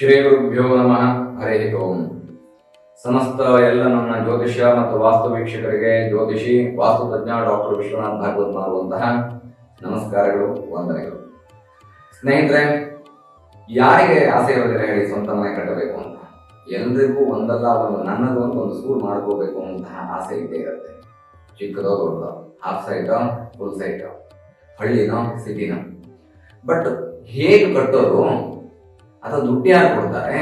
ಶ್ರೀ ಗುರುಭ್ಯೋ ನಮಃ. ಹರೇ ಓಂ. ಸಮಸ್ತ ಎಲ್ಲ ನನ್ನ ಜ್ಯೋತಿಷ್ಯ ಮತ್ತು ವಾಸ್ತು ವೀಕ್ಷಕರಿಗೆ ಜ್ಯೋತಿಷಿ, ವಾಸ್ತು ತಜ್ಞ ಡಾಕ್ಟರ್ ವಿಶ್ವನಾಥ್ ಭಾಗವತ್ ಮಾಡುವಂತಹ ನಮಸ್ಕಾರಗಳು, ವಂದನೆಗಳು. ಸ್ನೇಹಿತರೆ, ಯಾರಿಗೆ ಆಸೆ ಇರೋದಿಲ್ಲ ಹೇಳಿ ಸ್ವಂತ ಮನೆ ಕಟ್ಟಬೇಕು ಅಂತ. ಎಲ್ರಿಗೂ ಒಂದಲ್ಲ, ಒಂದು ನನ್ನದು ಅಂತ ಒಂದು ಸ್ಕೂಲ್ ಮಾಡ್ಕೋಬೇಕು ಅಂತ ಆಸೆ ಇದ್ದೇ ಇರುತ್ತೆ. ಚಿಕ್ಕದೋ ದೊಡ್ಡದೋ ಹಾಫ್ ಸೈಟೋ ಫುಲ್ ಸೈಟೋ ಹಳ್ಳಿನೋ ಸಿಟಿನೋ ಬಟ್ ಹೇಗೆ ಕಟ್ಟೋದು? ಅಥವಾ ದುಡ್ಡು ಯಾರು ಕೊಡ್ತಾರೆ?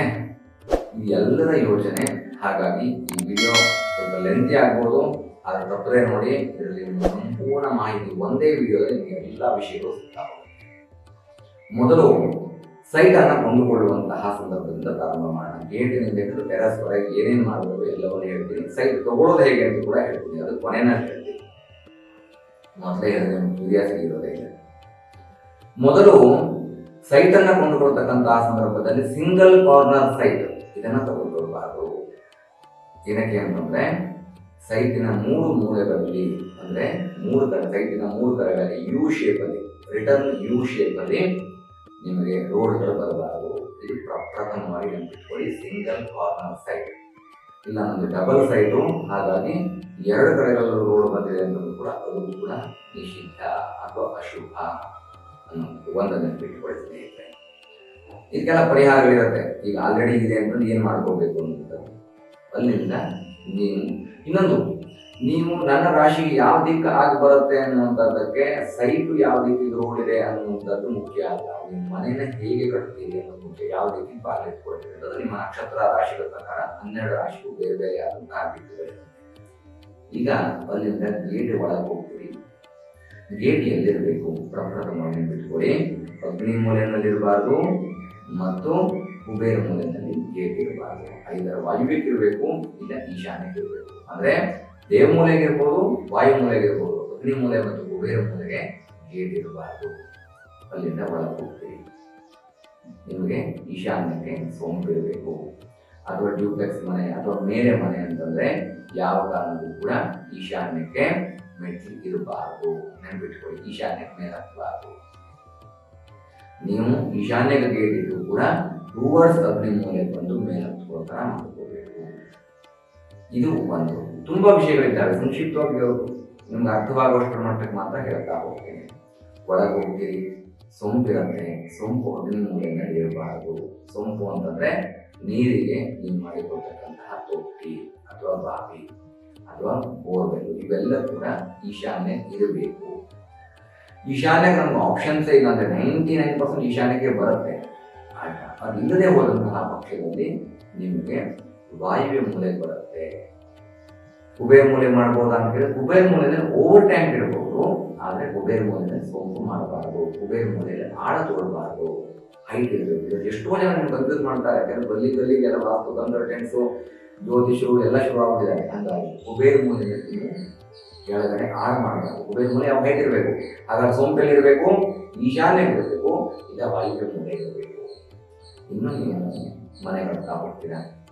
ಎಲ್ಲರ ಯೋಚನೆ. ಹಾಗಾಗಿ ಈ ವಿಡಿಯೋ ಸ್ವಲ್ಪ ಲೆಂತಿ ಆಗ್ಬೋದು. ಆದ್ರೆ ತಪ್ಪದೆ ನೋಡಿ, ಇದರಲ್ಲಿ ಸಂಪೂರ್ಣ ಮಾಹಿತಿ ಒಂದೇ ವಿಡಿಯೋದಲ್ಲಿ ನಿಮಗೆ ಎಲ್ಲ ವಿಷಯಗಳು ಸಿಗ್ತಾವೆ. ಮೊದಲು ಸೈಟ್ ಕೊಂಡುಕೊಳ್ಳುವಂತಹ ಸಂದರ್ಭದಿಂದ ಪ್ರಾರಂಭ ಮಾಡೋಣ. ಗೇಟಿನಿಂದ ಹಿಡಿದು ಟೆರಸ್ ವರೆಗೆ ಏನೇನು ಮಾಡಬೇಕು ಎಲ್ಲವನ್ನು ಹೇಳ್ತೀನಿ. ಸೈಟ್ ತಗೊಳ್ಳೋದು ಹೇಗೆ ಅಂತ ಕೂಡ ಹೇಳ್ತೀನಿ. ಅದು ಕೊನೆಯಲ್ಲಿ ಹೇಳ್ತೀನಿ. ಮೊದಲೇ ಹೇಳಿದ್ರೆ ಕ್ಯೂರಿಯಾಸಿಟಿ ಇರೋದೇ ಮೊದಲು ಸೈಟ್ ಅನ್ನ ಕೊಂಡುಕೊಳ್ತಕ್ಕಂತಹ ಸಂದರ್ಭದಲ್ಲಿ ಸಿಂಗಲ್ ಕಾರ್ನರ್ ಸೈಟ್ ಇದನ್ನ ತಗೊಂಡಿರಬಾರದು ಏನಕ್ಕೆ ಅಂತಂದ್ರೆ ಸೈಟಿನ ಮೂರು ಮೂಲೆಗಳಲ್ಲಿ ಅಂದ್ರೆ ಮೂರು ಕಡೆ ಸೈಟಿನ ಮೂರು ಕಡೆಗಳಲ್ಲಿ ಯು ಶೇಪ್ ಅಲ್ಲಿ ರಿಟರ್ನ್ ಯು ಶೇಪ್ ಅಲ್ಲಿ ನಿಮಗೆ ರೋಡ್ಗಳು ಬರಬಾರದು. ಇದು ಪ್ರಥಮ ಪ್ರಥಮವಾಗಿ ನೆನಪಿಟ್ಕೊಳ್ಳಿ ಸಿಂಗಲ್ ಕಾರ್ನರ್ ಸೈಟ್ ಇಲ್ಲ ನಮ್ದು ಡಬಲ್ ಸೈಟು ಹಾಗಾಗಿ ಎರಡು ಕಡೆಗಳಲ್ಲೂ ರೋಡ್ ಬಂದಿದೆ ಅನ್ನೋದು ಕೂಡ ಅದು ಕೂಡ ನಿಷಿದ್ಧ ಅಥವಾ ಅಶುಭ. ಅನ್ನೋದು ಒಂದು ನೆನಪಿಟ್ಕೊಳ್ಳಿ ಸ್ನೇಹಿತರೆ ಇದಕ್ಕೆಲ್ಲ ಪರಿಹಾರಗಳಿರುತ್ತೆ. ಈಗ ಆಲ್ರೆಡಿ ಇದೆ ಅಂತ ಏನು ಮಾಡ್ಕೋಬೇಕು ಅಂತ. ಅಲ್ಲಿಂದ ನೀವು ಇನ್ನೊಂದು, ನೀವು ನನ್ನ ರಾಶಿ ಯಾವ ದಿಕ್ಕು ಆಗಿ ಬರುತ್ತೆ ಅನ್ನುವಂಥದ್ದಕ್ಕೆ ಸೈಟು ಯಾವ ದಿಕ್ಕಿಗೆ ರೋಡ್ ಅನ್ನುವಂಥದ್ದು ಮುಖ್ಯ ಅಲ್ಲ ನಿಮ್ಮ ಮನೇನ ಹೇಗೆ ಕಟ್ತೀರಿ ಅನ್ನೋದು ಮುಖ್ಯ ಯಾವ ದಿಕ್ಕಿಗೆ ಬಾಗಿಲು ಇಟ್ಕೊಳ್ತೀರಿ ಅದು ನಿಮ್ಮ ನಕ್ಷತ್ರ ರಾಶಿಗಳ ಪ್ರಕಾರ ಹನ್ನೆರಡು ರಾಶಿಗೂ ಬೇರೆ ಬೇರೆ ಆದಂತಹ ಈಗ ಅಲ್ಲಿಂದ ಗೇಟ್ ಒಳಗೆ ಹೋಗ್ತೀರಿ. ಗೇಟ್ ಎಲ್ಲಿರಬೇಕು ಪ್ರಪ್ರಥಮವಾಗಿ ಬಿಟ್ಕೊಳ್ಳಿ ಅಗ್ನಿ ಮೂಲೆಯಲ್ಲಿರಬಾರ್ದು ಮತ್ತು ಕುಬೇರ ಮೂಲೆಯಲ್ಲಿ ಗೇಟ್ ಇರಬಾರ್ದು ಐದರ ವಾಯುವ್ಯಕ್ಕೆ ಇರಬೇಕು ಇಲ್ಲ ಈಶಾನ್ಯಕ್ಕೆ ಇರಬೇಕು ಅಂದ್ರೆ ದೇವ ಮೂಲೆಗೆ ವಾಯು ಮೂಲೆಗೆ ಇರ್ಬೋದು ಅಗ್ನಿ ಮೂಲೆ ಮತ್ತು ಕುಬೇರ ಮೂಲೆಗೆ ಗೇಟ್ ಇರಬಾರ್ದು ಅಲ್ಲಿಂದ ಒಳಗೆ ಹೋಗ್ತೀರಿ ನಿಮಗೆ ಈಶಾನ್ಯಕ್ಕೆ ಸೋಂಕು ಇರಬೇಕು. ಅಥವಾ ಡ್ಯೂಪ್ಲೆಕ್ಸ್ ಮನೆ ಅಥವಾ ಮೇಲೆ ಮನೆ ಅಂತಂದ್ರೆ ಯಾವ ಕಾರಣಕ್ಕೂ ಕೂಡ ಈಶಾನ್ಯಕ್ಕೆ ಮೆಟ್ಲು ಇರಬಾರ್ದು ನೆನ್ಬಿಟ್ಕೊಳ್ಳಿ ಈಶಾನ್ಯಕ್ಕೆ ಮೇಲೆ ಹತ್ತಬಾರ್ದು ನೀವು ಈಶಾನ್ಯಕ್ಕೆ ಗೇಟ್ ಇಟ್ಟು ಕೂಡ ಟೂವರ್ಡ್ಸ್ ಅಗ್ನಿ ಮೂಲೆ ಬಂದು ಮೇಲೆ ಹತ್ತುವ ಮಾಡ್ಕೋಬೇಕು. ಇದು ಒಂದು. ತುಂಬಾ ವಿಷಯಗಳಿದ್ದಾವೆ. ಸಂಕ್ಷಿಪ್ತವಾಗಿ ನಿಮ್ಗೆ ಅರ್ಥವಾಗುವಷ್ಟರ ಮಟ್ಟಕ್ಕೆ ಮಾತ್ರ ಹೇಳ್ತಾ ಹೋಗ್ತೇನೆ. ಒಳಗೆ ಹೋಗ್ತೀರಿ. ಸೊಂಪು ಇರುತ್ತೆ. ಸೊಂಪು ಅಗ್ನಿ ಮೂಲೆಯಲ್ಲಿ ಇರಬಾರದು ಸೊಂಪು ಅಂತಂದ್ರೆ ನೀರಿಗೆ ನೀವು ಮಾಡಿಕೊಳ್ತಕ್ಕಂತಹ ತೊಟ್ಟಿ ಅಥವಾ ಬಾವಿ. ಅಥವಾ ಬೋರ್ವೆಲ್ ಇವೆಲ್ಲ ಕೂಡ ಈಶಾನ್ಯ ಇರಬೇಕು. ಈಶಾನ್ಯಕ್ಕೆ ನಮ್ಗೆ ಆಪ್ಷನ್ಸ್ ಇಲ್ಲ ಅಂದರೆ ನೈಂಟಿ ನೈನ್ ಪರ್ಸೆಂಟ್ ಈಶಾನ್ಯಕ್ಕೆ ಬರುತ್ತೆ. ಆಯ್ತಾ ಅದಿಲ್ಲದೆ ಹೋದಂತಹ ಪಕ್ಷದಲ್ಲಿ ನಿಮಗೆ ವಾಯುವ್ಯ ಮೂಲೆ ಬರುತ್ತೆ. ಕುಬೇರ ಮೂಲೆ ಮಾಡ್ಬೋದು ಅಂತ ಹೇಳಿದ್ರೆ ಕುಬೇರ ಮೂಲೆಯಲ್ಲಿ ಓವರ್ ಟೈಮ್ ಇರಬಹುದು. ಆದರೆ ಕುಬೇರ ಮೂಲೆಯಲ್ಲಿ ಸೋಂಕು ಮಾಡಬಾರ್ದು. ಕುಬೇರ ಮೂಲೆಯಲ್ಲಿ ಆಳ ತಗೊಳ್ಬಾರದು ಹೈಟ್ ಇರಬೇಕು. ಎಷ್ಟೋ ಜನ ಕನ್ಫ್ಯೂಸ್ ಮಾಡ್ತಾರೆ. ಯಾಕಂದ್ರೆ ಗಲ್ಲಿ ಗಲ್ಲಿಗೆಲ್ಲ ವಾಸ್ತು ಕನ್ಸಲ್ಟೆಂಟ್ಸು ಜ್ಯೋತಿಷರು ಎಲ್ಲ ಶುರು ಹಾಗಾಗಿ ಕುಬೇರ ಮೂಲೆ ಕೆಳಗಡೆ ಮಾಡಬೇಕು. ಮಾಡಬಾರ್ದು ಕುಬೇರ ಮೂಲೆ ಯಾವ ಹೇಗಿರಬೇಕು ಹಾಗಾಗಿ ಸೋಂಪಲ್ಲಿ ಇರಬೇಕು, ಈಶಾನ್ಯ ಇರಬೇಕು, ಇಲ್ಲ ವಾಯುವ್ಯ ಮೂಲೆ ಇರಬೇಕು. ಇನ್ನು ನೀವು ಮನೆ ಕಟ್ತಾ ಹೋಗ್ತೀರಾ?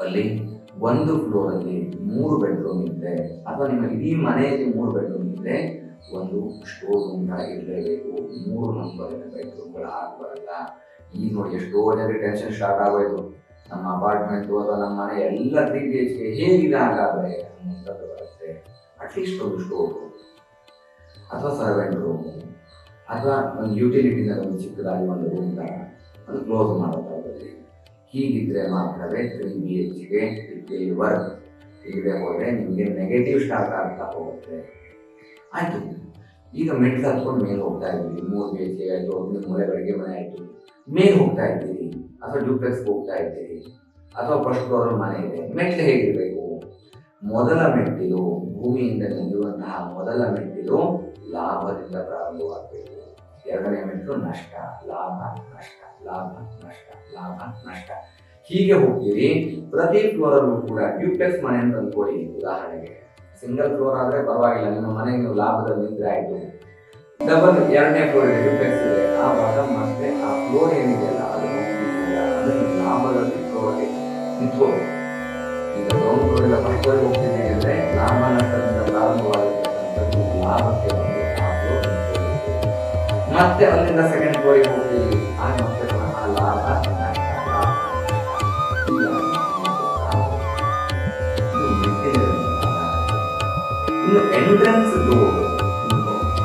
ಅಲ್ಲಿ ಒಂದು ಫ್ಲೋರಲ್ಲಿ ಮೂರು ಬೆಡ್ರೂಮ್ ಇದ್ರೆ, ಅಥವಾ ನಿಮ್ಮ ಇಡೀ ಮನೆಯಲ್ಲಿ ಮೂರು ಬೆಡ್ರೂಮ್ ಇದ್ರೆ, ಒಂದು ಸ್ಟೋರ್ ತರ ಇರಲೇಬೇಕು. ಮೂರು ನಂಬರಿನ ಬೆಡ್ರೂಮ್ಗಳು ಆಗಬಾರಲ್ಲ ಈಗ ನೋಡಿ ಎಷ್ಟೋ ಜನರಿಗೆ ಟೆನ್ಷನ್ ಸ್ಟಾರ್ಟ್ ಆಗೋಯ್ತು. ನಮ್ಮ ಅಪಾರ್ಟ್ಮೆಂಟ್ ಅಥವಾ ನಮ್ಮ ಮನೆ ಎಲ್ಲ ತ್ರೀ ಬಿ ಎಚ್ ಕೆ ಹೇಗಿದೆ ಹಾಗಾದ್ರೆ? ಮುಂದಕ್ಕೆ ಬರುತ್ತೆ ಅಟ್ಲೀಸ್ಟ್ ಒಂದು ಸ್ಟೋರ್ ಅಥವಾ ಸರ್ವೆಂಟ್ ರೂಮ್ ಅಥವಾ ಒಂದು ಯುಟಿಲಿಟಿನ ಒಂದು ಚಿಕ್ಕದಾಗಿ ಒಂದು ರೂಮ್ ತರ ಒಂದು ಕ್ಲೋಸ್ ಮಾಡೋ ಥರದಲ್ಲಿ ಹೀಗಿದ್ರೆ ಮಾತ್ರವೇ ತ್ರೀ ಬಿ ಎಚ್ಗೆ ಇಟ್ ವರ್ಕ್ ಇಲ್ಲದೆ ಹೋದ್ರೆ ನಿಮಗೆ ನೆಗೆಟಿವ್ ಸ್ಟಾರ್ಟ್ ಆಗ್ತಾ ಹೋಗುತ್ತೆ. ಆಯಿತು. ಈಗ ಮೆಟ್ಲು ಹತ್ಕೊಂಡು ಮೇಲೆ ಹೋಗ್ತಾ ಇದ್ದೀವಿ. ಮೂರು ಬಿ ಎಚ್ ಕೆ ಆಯಿತು. ಒಂದು ಮೂಲೆ ಅಡುಗೆ ಮನೆ ಆಯಿತು. ಮೇಲೆ ಹೋಗ್ತಾ ಇದ್ದೀರಿ, ಅಥವಾ ಡ್ಯೂಪ್ಲೆಕ್ಸ್ ಹೋಗ್ತಾ ಇದ್ದೀರಿ, ಅಥವಾ ಫಸ್ಟ್ ಫ್ಲೋರ್ ಮನೆ ಇದೆ ಮೆಟ್ಲು ಹೇಗಿರಬೇಕು? ಮೊದಲ ಮೆಟ್ಟಿಲು ಭೂಮಿಯಿಂದ ನಿಲ್ಲುವಂತಹ ಮೊದಲ ಮೆಟ್ಟಿಲು ಲಾಭದಿಂದ ಪ್ರಾರಂಭವಾಗಬೇಕು. ಎರಡನೇ ಮೆಟ್ಟಿಲು ನಷ್ಟ, ಲಾಭ ನಷ್ಟ ಲಾಭ ನಷ್ಟ ಲಾಭ, ನಷ್ಟ. ಹೀಗೆ ಹೋಗ್ತೀರಿ. ಪ್ರತಿ ಫ್ಲೋರಲ್ಲೂ ಕೂಡ ಡ್ಯೂಪ್ಲೆಕ್ಸ್ ಮನೆ ಅಂತ ಅಂದ್ಕೊಳ್ಳಿ ಉದಾಹರಣೆಗೆ, ಸಿಂಗಲ್ ಫ್ಲೋರ್ ಆದ್ರೆ ಪರವಾಗಿಲ್ಲ, ನಿಮ್ಮ ಮನೆಗೆ ನೀವು ಲಾಭದಲ್ಲಿ ನಿಂತ್ರೆ ಆಯ್ತು. ಡಬಲ್ ಎರಡನೇ ಫ್ಲೋರ್ ಇದೆ ಡ್ಯೂಪ್ಲೆಕ್ಸ್ ಇದೆ. ಆ ಭಾಗ ಮತ್ತೆ ಆ ಫ್ಲೋರ್ ಏನಿದೆ ಅಲ್ಲ, ಅದು ಅದನ್ನು ಲಾಭದಲ್ಲಿ ಫ್ಲೋರ್ಗೆ ನಿಂತ್ಕೋಬೇಕು ಈಗ ಗ್ರೌಂಡ್ ಫ್ಲೋರ್ ಎಲ್ಲ ಫಸ್ಟ್ ಫ್ಲೋರ್ ಹೋಗ್ತಿದ್ದೀವಿ ಅಂದರೆ ನಾಮನದಿಂದ ಪ್ರಾರಂಭವಾಗಿರ್ತಕ್ಕಂಥದ್ದು ಲಾಭಕ್ಕೆ ಬಂದು ಆ ಫ್ಲೋರ್ ಮತ್ತೆ ಅಲ್ಲಿಂದ ಸೆಕೆಂಡ್ ಫ್ಲೋರಿಗೆ ಹೋಗ್ತೀವಿ ಆಗ ಮತ್ತೆ ಆ ಲಾಭ ಇನ್ನು ಎಂಟ್ರೆನ್ಸ್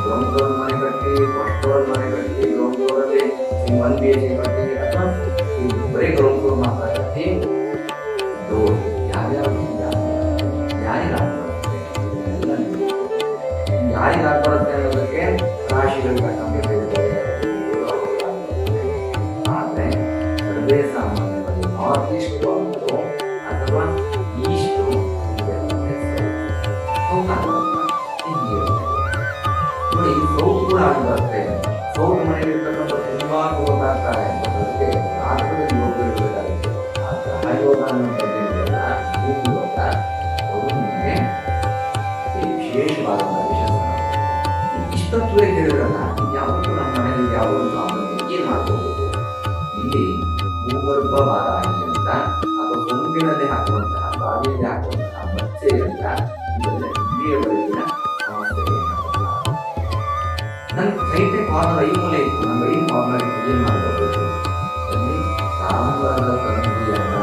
ಗ್ರೌಂಡ್ ಫ್ಲೋರ್ மறைகட்டி பொற்பொருள் மறைகட்டி யோகோதே மந்தியை பற்றி ಯಾವುದು ನಾವು ಏನು ಮಾಡ್ಕೋಬೇಕು ಇಲ್ಲಿ ಭೂಗರ್ಭ ವಾರಾಹಿ ಅಂತ ಅಥವಾ ಸೊಂಬಿನಲ್ಲಿ ಹಾಕುವಂತಹ ಬಾವಿಯಲ್ಲಿ ಹಾಕುವಂತಹ ಮತ್ಸೆಯಂತ ಇದೆಲ್ಲ ಇಲ್ಲಿಯವರೆಗಿನ ನನ್ನ ಸೈತೆ ಫಾರ್ಮುಲಾ ಈ ಇತ್ತು ನಮ್ಮ ಐದು ಫಾರ್ಮುಲಾ ಅಲ್ಲಿ ಸಾಂಬಾರದ ತಂದಿಯನ್ನು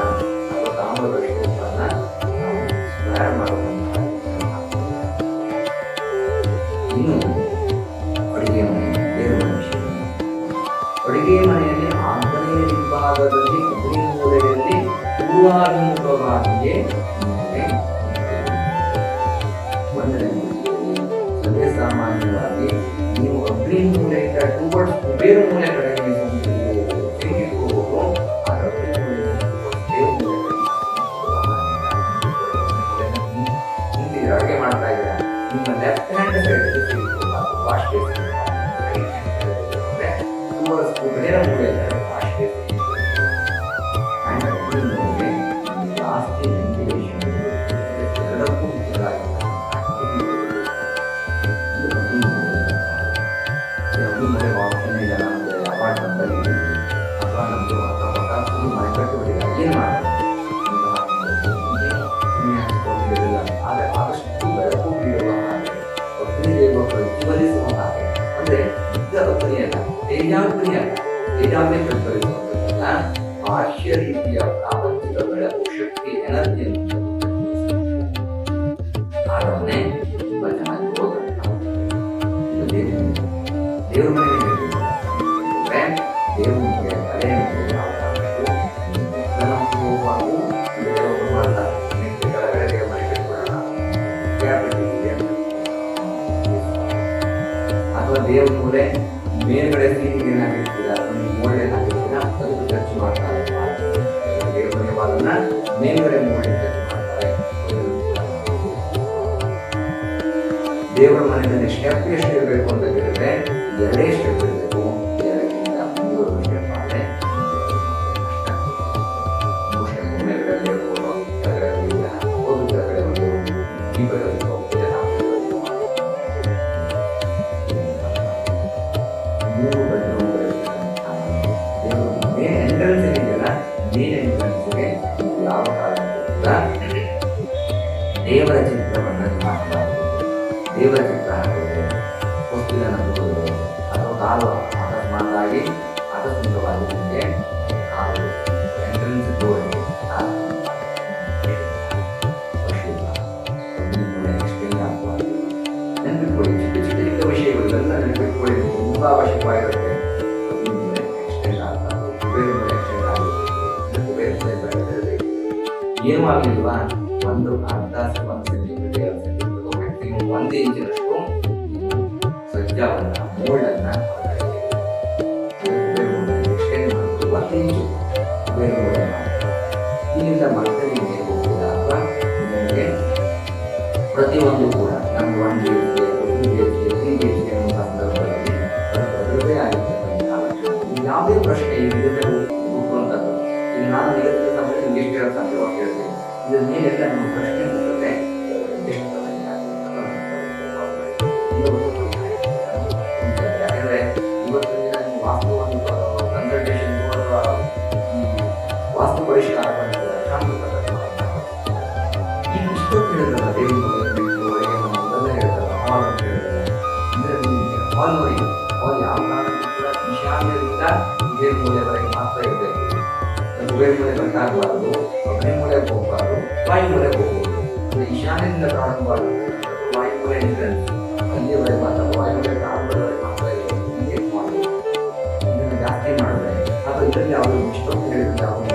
ನಿಮ್ಮ left hand side wash basin right hand side towards Kubera ಮೂಲೆ ಪುಣ್ಯನ ದೇವ್ರಿಯ ದೇವಾಲಯ ಕಲ್ಪರಿಸುವಂತಹ ಬಾಹ್ಯ ರೀತಿಯ ಪ್ರಾಪಂಚಿಕಗಳ ಶಕ್ತಿ ಎನರ್ಜಿಯನ್ನು ಅಥವಾ ಮೂಲೆ ಮೇಲ್ಗಡೆ ಸೀಟಿಗೆ ಏನಾಗಿರ್ತೀರ ಮಾಡ್ತಾರೆ. ಮೇಲ್ಗಡೆ ಮೋಲ್ಡ್ ಮಾಡ್ತಾರೆ. ದೇವರ ಮನೆಯಲ್ಲಿ ಸ್ಟೆಪ್ ಎಷ್ಟು ಇರಬೇಕು ಅಂತ ಕೇಳಿದ್ರೆ, ಎರಡೇ ಸ್ಟೆಪ್ Thank you. ಏನು ಎಕ್ಸ್ಚೇಂಜ್ ಒಂದು ಅರ್ಧ ಒಂದು ಸೆಂಟಿಮೀಟರ್ ಮ್ಯಾಕ್ಸಿಮಮ್ ಒಂದು ಇಂಚಿನಷ್ಟು ಸಜ್ಜವನ್ನು ಮೋಲ್ಡನ್ನು ನಾನು ಹೇಳ್ತಿರೋ ಸಮಯದಲ್ಲಿ ನೀನು ಹೇಳ್ತಾ ಅಂತ ಹೇಳ್ತೀನಿ ಇದು ನೀವೆಲ್ಲ ನಮ್ಮ ಪ್ರಶ್ನೆ ಕುಬೇರಿಮೂಲೆ ಆಗಬಾರ್ದು ಅಗ್ನಿಮೂಲೆ ಹೋಗಬಾರ್ದು ವಾಯುಮೂಲೆ ಹೋಗ್ಬೋದು ಈಶಾನ್ಯದಿಂದ ಕಾಣಬಾರ್ದು ವಾಯುಮೂಲೆ ಎಂಟ್ರೆನ್ಸ್ ಅಲ್ಲಿವರೆಗೆ ಮಾತ್ರ ವಾಯುಮೂಲೆ ಕಾಣಬಾರ್ದು ಮಾತ್ರ ಇಂಜೆಕ್ಟ್ ಮಾಡಬೇಕು ಇದನ್ನು ಜಾಸ್ತಿ ಮಾಡಿದ್ರೆ ಅದು ಇದರಲ್ಲಿ ಅವರು ಇಷ್ಟೊಂದು ಹೇಳಿದ್ರೆ ಅವರು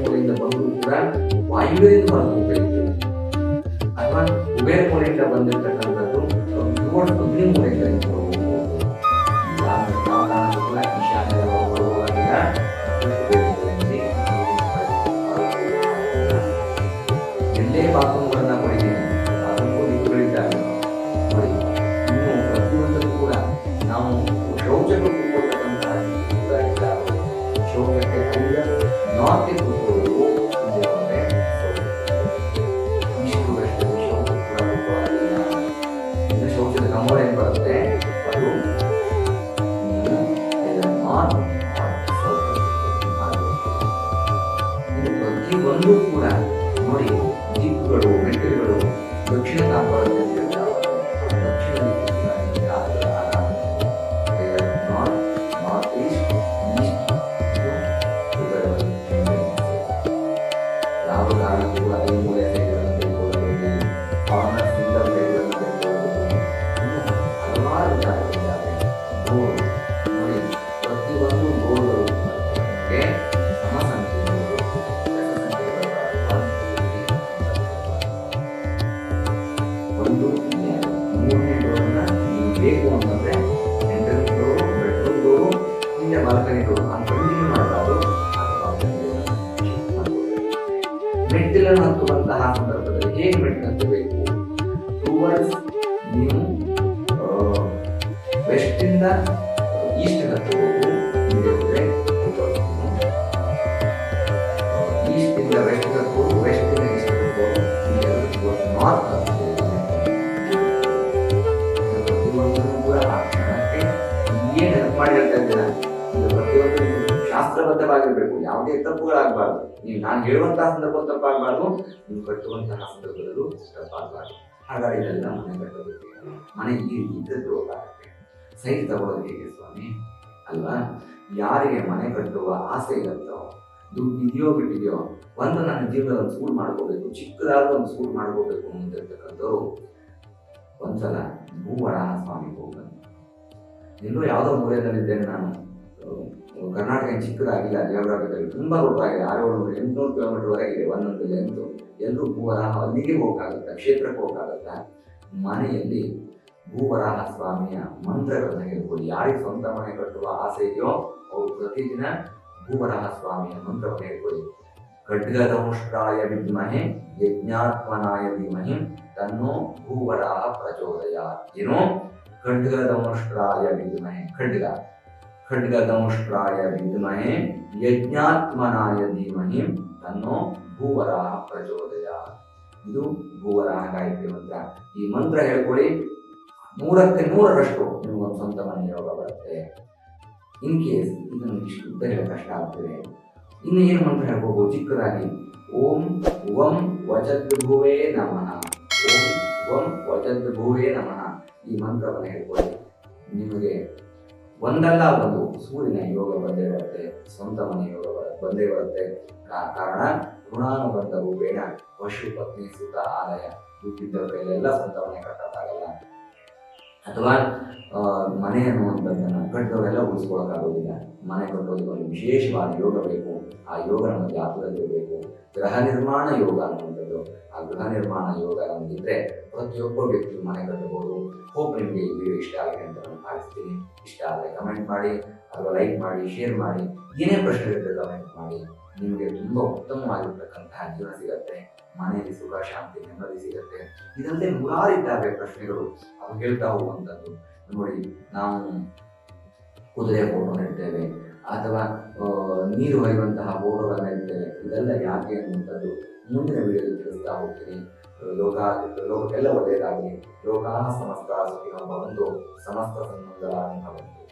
ಮೂಲೆಯಿಂದ ಬಂದರೂ ಕೂಡ ವಾಯುವಿನಿಂದ ಹೊರಗೆ ಹೋಗಬೇಕು ಅಥವಾ ಕುಬೇರ ಮೂಲೆಯಿಂದ ಬಂದಿರತಕ್ಕಂಥದ್ದು ಟುವರ್ಡ್ಸ್ ಅಗ್ನಿ ಮೂಲೆಯಿಂದ ಮೆಟ್ಟಿಲನ್ನು ಹತ್ತುವಂತಹ ಸಂದರ್ಭದಲ್ಲಿ ಹೇಗೆ ಹತ್ತಬೇಕು ಟುವರ್ಡ್ಸ್ ನೀವು ವೆಸ್ಟಿಂದ ಈಸ್ಟ್ ಹೋದ್ರೆ ಈಸ್ಟ್ ಇಂದ ವೆಸ್ಟ್ ಹತ್ಬೋದು ವೆಸ್ಟ್ ಇಂದ ಈಸ್ಟ್ ಹಿಂದೆ ನಾರ್ತ್ ಹೇಳ್ತಾ ಇದ್ದೀರಾ ಪ್ರತಿಯೊಂದು ನೀವು ಶಾಸ್ತ್ರಬದ್ಧವಾಗಿರ್ಬೇಕು. ಯಾವುದೇ ತಪ್ಪುಗಳಾಗಬಾರ್ದು ನೀವು ನಾನು ಹೇಳುವಂತಹ ಸಂದರ್ಭ ತಪ್ಪಾಗಬಾರ್ದು, ನೀವು ಕಟ್ಟುವಂತಹ ಸಂದರ್ಭದಲ್ಲೂ ತಪ್ಪಾಗಬಾರ್ದು. ಹಾಗಾಗಿ ಇದೆಲ್ಲ ಮನೆ ಕಟ್ಟಬೇಕು ಮನೆ ಈ ಇದ್ದದ್ದು ಹೋಗುತ್ತೆ ಸೈಟ್ ತಗೊಳ್ಳೋದು ಹೇಗೆ ಸ್ವಾಮಿ? ಅಲ್ವಾ? ಯಾರಿಗೆ ಮನೆ ಕಟ್ಟುವ ಆಸೆ ಇರುತ್ತೋ ದುಡ್ಡು ಇದೆಯೋ ಬಿಟ್ಟಿದೆಯೋ, ಒಂದು ನನ್ನ ಜೀವನದಲ್ಲಿ ಒಂದು ಸ್ಕೂಲ್ ಮಾಡ್ಕೋಬೇಕು ಚಿಕ್ಕದಾದ ಒಂದು ಸ್ಕೂಲ್ ಮಾಡ್ಕೋಬೇಕು ಅಂತಿರ್ತಕ್ಕಂಥವ್ರು ಒಂದ್ಸಲ ಭೂವರಾಹ ಸ್ವಾಮಿ ಹೋಗ್ಬಂದು ಎಲ್ಲೋ ಯಾವುದೋ ಮೂಲೆಯಲ್ಲಿದ್ದೇನೆ ನಾನು. ಕರ್ನಾಟಕ ಚಿಕ್ಕದಾಗಿಲ್ಲ ದೇವರಾಟದಲ್ಲಿ ತುಂಬ ದೊಡ್ಡದಾಗಿದೆ ಆರು ಎಂಟುನೂರು ಕಿಲೋಮೀಟರ್ ವರೆಗೆ ಒಂದೊಂದು ಲೆಂತು ಎಲ್ಲರೂ ಭೂವರಾಹ ಅಲ್ಲಿಗೆ ಹೋಗಾಗುತ್ತೆ ಕ್ಷೇತ್ರಕ್ಕೆ ಹೋಗಕ್ಕಾಗತ್ತ ಮನೆಯಲ್ಲಿ ಭೂವರಾಹ ಸ್ವಾಮಿಯ ಮಂತ್ರಗಳನ್ನ ಹೇಳ್ಬೋದು ಯಾರಿಗೆ ಸ್ವಂತ ಮನೆ ಕಟ್ಟುವ ಆಸೆ ಇದೆಯೋ ಅವರು ಪ್ರತಿದಿನ ಭೂವರಾಹ ಸ್ವಾಮಿಯ ಮಂತ್ರವನ್ನು ಹೇಳ್ಕೊಳ್ಳಿ. ಖಡ್ಗದಂಶ್ರಾಯ ವಿದ್ಮಹೆ, ಯಜ್ಞಾತ್ಮನಾಯ ಧೀಮಹಿ, ತನ್ನೋ ಭೂವರಾಹ ಪ್ರಚೋದಯ ಏನೋ? ಖಡ್ಗದಂಶ್ರಾಯ ವಿದ್ಮಹೆ. ಖಡ್ಗ. ಖಡ್ಗದಂಷ್ಟ್ರಾಯ ವಿದ್ಮಹೆ ಯಜ್ಞಾತ್ಮನಾಯ ಧೀಮಹಿ ತನ್ನೋ ಭೂವರಾಹ ಪ್ರಚೋದಯ. ಇದು ಭೂವರಾಹ ಗಾಯತ್ರಿ ಮಂತ್ರ. ಈ ಮಂತ್ರ ಹೇಳ್ಕೊಳ್ಳಿ, ನೂರಕ್ಕೆ ನೂರರಷ್ಟು ನಿಮ್ಮ ಸ್ವಂತ ಮನೆ ಯೋಗ ಬರುತ್ತೆ. ಇನ್ ಕೇಸ್ ಇದನ್ನು ಇಷ್ಟು ಉದ್ದ ಕಷ್ಟ ಆಗ್ತದೆ. ಇನ್ನು ಏನು ಮಂತ್ರ ಹೇಳ್ಬೋದು ಚಿಕ್ಕದಾಗಿ, ಓಂ ವಂ ವಚದ್ಭುವೇ ನಮಃ. ಓಂ ವಂ ವಚದ್ಭುವೇ ನಮಃ. ಈ ಮಂತ್ರವನ್ನು ಹೇಳ್ಕೊಳ್ಳಿ. ನಿಮಗೆ ಒಂದಲ್ಲ ಒಂದು, ಸೂರ್ಯನ ಯೋಗ ಬಂದೇ ಬರುತ್ತೆ, ಸ್ವಂತ ಮನೆ ಯೋಗ ಬಂದೇ ಬರುತ್ತೆ. ಕಾರಣ ಋಣಾನುಬಂಧವು ಬೇಡ. ಪಶು, ಪತ್ನಿ, ಸುತ ಆಲಯ ದುಡ್ಡಿದ್ದ ಕೈಲೆಲ್ಲ ಸ್ವಂತ ಮನೆ ಕಟ್ಟಕ್ಕಾಗಲ್ಲ. ಅಥವಾ ಮನೆ ಅನ್ನುವಂಥದ್ದನ್ನು ಕಟ್ಟಿದವರೆಲ್ಲ ಉಳಿಸ್ಕೊಳ್ಳೋಕ್ಕಾಗೋದಿಲ್ಲ. ಮನೆ ಕಟ್ಟೋದಕ್ಕೆ ಒಂದು ವಿಶೇಷವಾದ ಯೋಗ ಬೇಕು. ಆ ಯೋಗ ನಮ್ಮ ಬೇಕು ಗೃಹ ನಿರ್ಮಾಣ ಯೋಗ ಅನ್ನುವಂಥದ್ದು. ಆ ಗೃಹ ನಿರ್ಮಾಣ ಯೋಗ ನಮಗಿದ್ರೆ ಪ್ರತಿಯೊಬ್ಬ ವ್ಯಕ್ತಿಯು ಮನೆ ಕಟ್ಟಬಹುದು. ಹೋಪ್ ನಿಮಗೆ ಈ ವಿಡಿಯೋ ಇಷ್ಟ ಆಗಿದೆ ಅಂತ ನಾನು ಭಾವಿಸ್ತೀನಿ. ಇಷ್ಟ ಆದರೆ ಕಮೆಂಟ್ ಮಾಡಿ, ಅಥವಾ ಲೈಕ್ ಮಾಡಿ ಶೇರ್ ಮಾಡಿ. ಏನೇ ಪ್ರಶ್ನೆ ಇದ್ದರೆ ಕಮೆಂಟ್ ಮಾಡಿ. ನಿಮಗೆ ತುಂಬ ಉತ್ತಮವಾಗಿರ್ತಕ್ಕಂತಹ ಜೀವನ ಸಿಗತ್ತೆ. ಮನೆಯಲ್ಲಿ ಸುಖ ಶಾಂತಿ ನೆಮ್ಮದಿ ಸಿಗತ್ತೆ ಇದಲ್ಲದೆ ನೂರಾರು ಇದ್ದಾವೆ ಪ್ರಶ್ನೆಗಳು. ಅವು ಹೇಳ್ತಾ ಹೋಗುವಂಥದ್ದು. ನೋಡಿ, ನಾವು ಕುದುರೆ ಫೋಟೋ ಇಡ್ತೇವೆ ಅಥವಾ ನೀರು ಹರಿಯುವಂತಹ ಫೋಟೋಗಳನ್ನ ಇಡ್ತೇವೆ. ಇದೆಲ್ಲ ಯಾಕೆ ಅನ್ನುವಂಥದ್ದು ಮುಂದಿನ ವಿಡಿಯೋದಲ್ಲಿ ತಿಳಿಸ್ತಾ ಹೋಗ್ತೀನಿ. ಲೋಕ ಲೋಕಕ್ಕೆಲ್ಲ ಒಳ್ಳೆಯದಾಗಲಿ. ಲೋಕ ಸಮಸ್ತ ಸುಖಿನೋ ಭವಂತು ಸಮಸ್ತ ಸಂಬಂಧಗಳ ಭವಂತು